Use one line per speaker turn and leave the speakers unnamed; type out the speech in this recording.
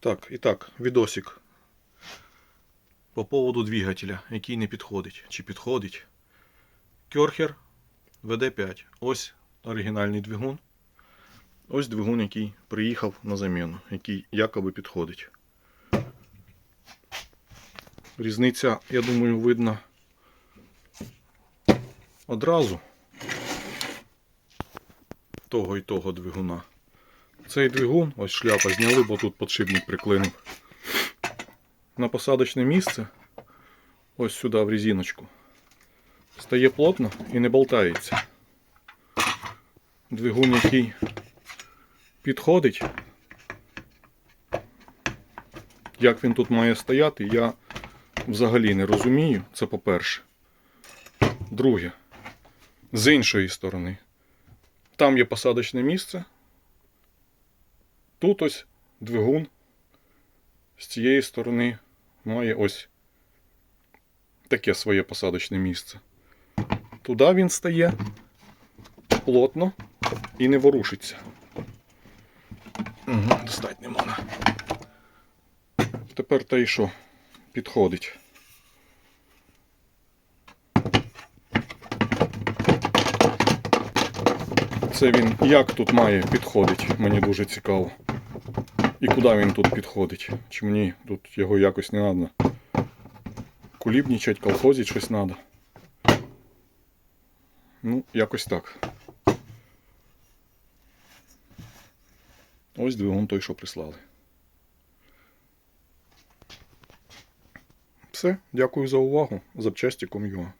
Так, і так, відосик. По поводу двигателя, який не підходить. Чи підходить. Керхер ВД5. Ось оригінальний двигун. Ось двигун, який приїхав на заміну, який якоби підходить. Різниця, я думаю, видно одразу того і того двигуна. Цей двигун, ось шляпа зняли, бо тут подшипник приклинив. На посадочне місце, ось сюди в резиночку, стає плотно і не болтається. Двигун, який підходить. Як він тут має стояти, я взагалі не розумію. Це по-перше. Друге, з іншої сторони, там є посадочне місце. Тут ось двигун з цієї сторони має ось таке своє посадочне місце. Туди він стає плотно і не ворушиться. Угу, достать не можна. Тепер та й що підходить. Це він як тут має підходить, мені дуже цікаво. І куди він тут підходить? Чи мені тут його якось не треба? Кулібнічать, колхозить щось треба. Ну, якось так. Ось двигун той, що прислали. Все, дякую за увагу. Запчасті.com.ua